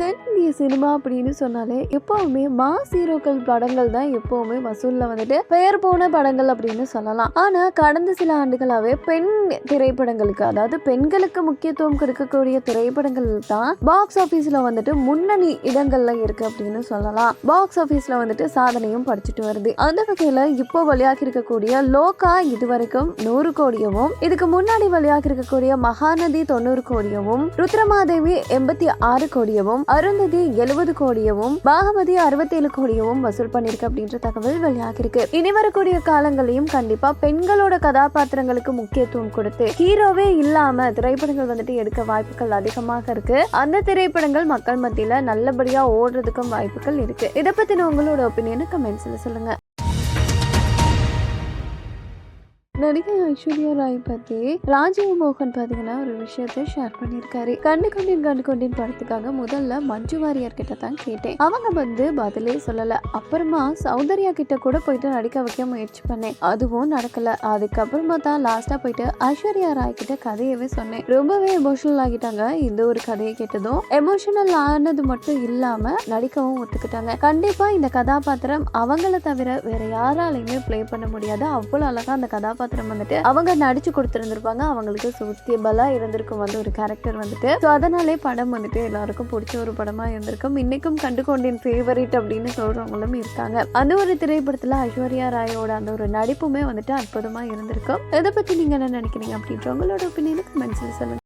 தென்னிந்திய சினிமா அப்படின்னு சொன்னாலே எப்பவுமே மாஸ் ஹீரோக்கள் படங்கள் தான் எப்பவுமே வசூல்ல வந்துட்டு பெயர் போன படங்கள் அப்படின்னு சொல்லலாம். ஆனா கடந்த சில ஆண்டுகளாவே பெண் திரைப்படங்களுக்கு அதாவது பெண்களுக்கு முக்கியத்துவம் கொடுக்கக்கூடிய திரைப்படங்கள் தான் பாக்ஸ் ஆபீஸ்ல வந்துட்டு முன்னணி இடங்கள்ல இருக்கு அப்படின்னு சொல்லலாம். பாக்ஸ் ஆபீஸ்ல வந்துட்டு சாதனையும் படிச்சுட்டு வருது. அந்த வகையில இப்போ வழியாக இருக்கக்கூடிய லோகா இதுவரைக்கும் நூறு கோடியவும் இதுக்கு முன்னாடி வழியாக இருக்கக்கூடிய மகாநதி தொண்ணூறு கோடியவும் ருத்ரமாதேவி எண்பத்தி ஆறு கோடியவும் அருந்ததி எழுபது கோடியவும் பாகவதி அறுபத்தேழு கோடியவும் வசூல் பண்ணிருக்கு அப்படின்ற தகவல் வெளியாகிருக்கு இனி வரக்கூடிய காலங்களையும் கண்டிப்பா பெண்களோட கதாபாத்திரங்களுக்கு முக்கியத்துவம் கொடுத்து ஹீரோவே இல்லாம திரைப்படங்கள் வந்துட்டு எடுக்க வாய்ப்புகள் அதிகமாக இருக்கு. அந்த திரைப்படங்கள் மக்கள் மத்தியில நல்லபடியா ஓடுறதுக்கும் வாய்ப்புகள் இருக்கு. இதை பத்தின உங்களோட ஒப்பீனியன் கமெண்ட்ஸ்ல சொல்லுங்க. நடிகை ஐஸ்வர்யா ராய் பத்தி ராஜீவ் மோகன் பாத்தீங்கன்னா ஒரு விஷயத்த ஷேர் பண்ணியிருக்காரு. கண்டு கொண்டேன் கண்டு கொண்டேன் படத்துக்காக முதல்ல மஞ்சு வாரியார் கிட்ட தான் கேட்டேன். அவங்க வந்து பதிலே சொல்லல. அப்புறமா சௌந்தர்யா கிட்ட கூட போயிட்டு நடிக்க வைக்க முயற்சி பண்ணேன். அதுவும் நடக்கல. அதுக்கப்புறமா தான் லாஸ்டா போயிட்டு ஐஸ்வர்யா ராய் கிட்ட கதையவே சொன்னேன். ரொம்பவே எமோஷனல் ஆகிட்டாங்க இந்த ஒரு கதையை கேட்டதும். எமோஷனல் ஆனது மட்டும் இல்லாம நடிக்கவும் ஒத்துக்கிட்டாங்க. கண்டிப்பா இந்த கதாபாத்திரம் அவங்கள தவிர வேற யாராலையுமே ப்ளே பண்ண முடியாது. அவ்வளவு அழகா அந்த கதாபாத்திரம் வந்துட்டு அவங்க நடிச்சு கொடுத்துருந்துருப்பாங்க. அவங்களுக்கு சுத்தியபலா இருந்திருக்கும் வந்து ஒரு கேரக்டர் வந்துட்டு. ஸோ அதனாலே படம் வந்துட்டு எல்லாருக்கும் பிடிச்ச ஒரு படமா இருந்திருக்கும். இன்னைக்கும் கண்டு கொண்டேன் ஃபேவரட் அப்படின்னு சொல்றவங்களும் இருக்காங்க. அந்த ஒரு திரைப்படத்துல ஐஸ்வர்யா ராயோட அந்த ஒரு நடிப்புமே வந்துட்டு அற்புதமா இருந்திருக்கும். இதை பத்தி நீங்க என்ன நினைக்கிறீங்க அப்படின்ற உங்களோட ஒப்பீனியனுக்கு மென்ஷன் சொல்லுங்க.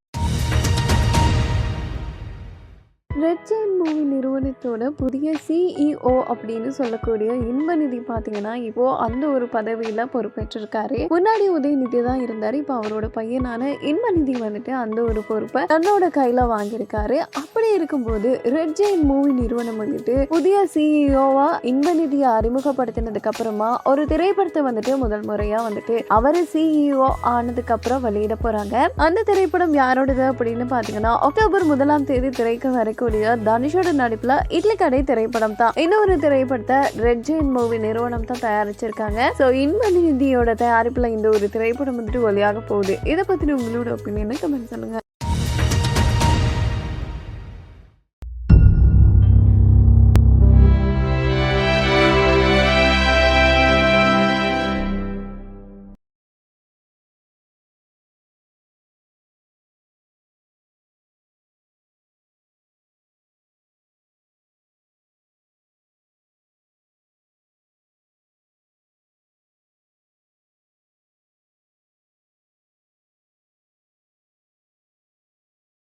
ரெட் ஜெயின் மூவி நிறுவனத்தோட புதிய சிஇஓ அப்படின்னு சொல்லக்கூடிய இன்பநிதி பார்த்தீங்கன்னா இப்போ அந்த ஒரு பதவியில் பொறுப்பேற்றிருக்காரு. முன்னாடி உதயநிதி தான் இருந்தார். இப்போ அவரோட பையனான இன்பநிதி வந்துட்டு அந்த ஒரு பொறுப்பை தன்னோட கையில் வாங்கியிருக்காரு. அப்படி இருக்கும்போது ரெட் ஜெயின் மூவி நிறுவனம் வந்துட்டு புதிய சிஇஓவா இன்பநிதியை அறிமுகப்படுத்தினதுக்கு அப்புறமா ஒரு திரைப்படத்தை வந்துட்டு முதல் முறையாக வந்துட்டு அவர் சிஇஓ ஆனதுக்கு அப்புறம் வெளியிட போகிறாங்க அந்த திரைப்படம் யாரோடது அப்படின்னு பார்த்தீங்கன்னா அக்டோபர் முதலாம் தேதி திரைக்கு நடிக்கக்கூடிய தனுஷோட நடிப்புல இட்லி கடை திரைப்படம் தான். இன்னொரு திரைப்படத்தை ரெட் ஜெயின் மூவி நிறுவனம் தான் தயாரிச்சிருக்காங்க. ஸோ இன்பநிதியோட தயாரிப்புல இந்த ஒரு திரைப்படம் வந்துட்டு ஒளியாக போகுது. இதை பத்தின உங்களோட ஒப்பீனியனை கமெண்ட் சொல்லுங்க.